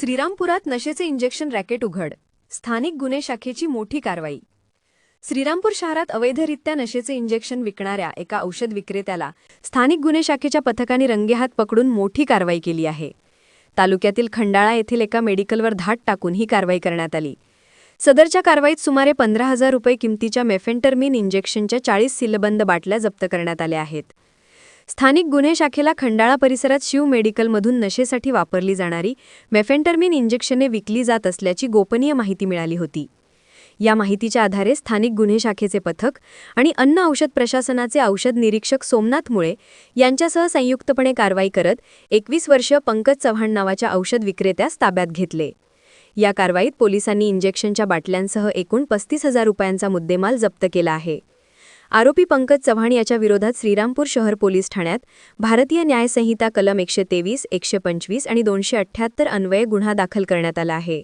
श्रीरामपुरात नशेचे injection racket उघड. स्थानिक गुन्हे शाखेची मोठी कारवाई. श्रीरामपूर शहरात अवैधरित्या नशेचे इंजेक्शन विकणाऱ्या एका औषध विक्रेत्याला स्थानिक गुन्हे शाखेच्या पथकाने रंगेहात पकडून मोठी कारवाई केली आहे. तालुक्यातील खंडाळा येथील एका मेडिकलवर धाट टाकून ही कारवाई करण्यात आली. सदरच्या कारवाईत सुमारे पंधरा हजार रुपये किमतीच्या मेफेंटरमिन इंजेक्शनच्या चाळीस सिलबंद बाटल्या जप्त करण्यात आल्या आहेत. स्थानिक गुन्हे शाखेला खंडाळा परिसरात शिव मेडिकलमधून नशेसाठी वापरली जाणारी मेफेंटरमिन इंजेक्शने विकली जात असल्याची गोपनीय माहिती मिळाली होती. या माहितीच्या आधारे स्थानिक गुन्हे शाखेचे पथक आणि अन्न औषध प्रशासनाचे औषध निरीक्षक सोमनाथ मुळे यांच्यासह संयुक्तपणे कारवाई करत एकवीस वर्ष पंकज चव्हाण नावाच्या औषध विक्रेत्यास ताब्यात घेतले. या कारवाईत पोलिसांनी इंजेक्शनच्या बाटल्यांसह एकूण पस्तीस हजार रुपयांचा मुद्देमाल जप्त केला आहे. आरोपी पंकज चव्हाण याच्या विरोधात श्रीरामपूर शहर पोलीस ठाण्यात भारतीय न्यायसंहिता कलम एकशे तेवीस एकशे पंचवीस आणि दोनशे अठ्ठ्याहत्तर अन्वये गुन्हा दाखल करण्यात आला आहे.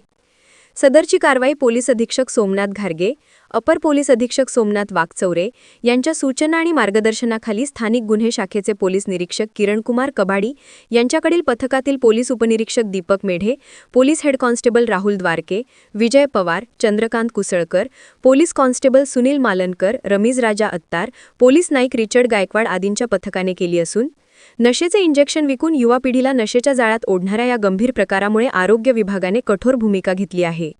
सदरची कारवाई पोलीस अधीक्षक सोमनाथ घारगे अपर पोलीस अधीक्षक सोमनाथ वाघचौरे यांच्या सूचना आणि मार्गदर्शनाखाली स्थानिक गुन्हे शाखेचे पोलीस निरीक्षक किरणकुमार कबाडी यांच्याकडील पथकातील पोलीस उपनिरीक्षक Deepak Medhe police head constable Rahul Dwarke Vijay Pawar Chandrakant Kusalkar police constable Sunil Malankar Ramiz Raja Attar police naik Richard Gaikwad आदींच्या पथकाने केली असून नशेचे इंजेक्शन विकून युवा पिढीला नशेच्या जाळ्यात ओढणाऱ्या या गंभीर प्रकारामुळे आरोग्य विभागाने कठोर भूमिका घेतली आहे.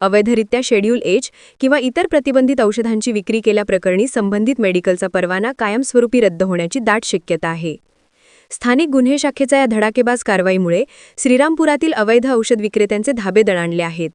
अवैधरित्या शेड्यूल एज किंवा इतर प्रतिबंधित औषधांची विक्री केल्याप्रकरणी संबंधित मेडिकलचा परवाना कायमस्वरूपी रद्द होण्याची दाट शक्यता आहे. स्थानिक गुन्हे शाखेचा या धडाकेबाज कारवाईमुळे श्रीरामपुरातील अवैध औषध विक्रेत्यांचे धाबे दणाणले आहेत.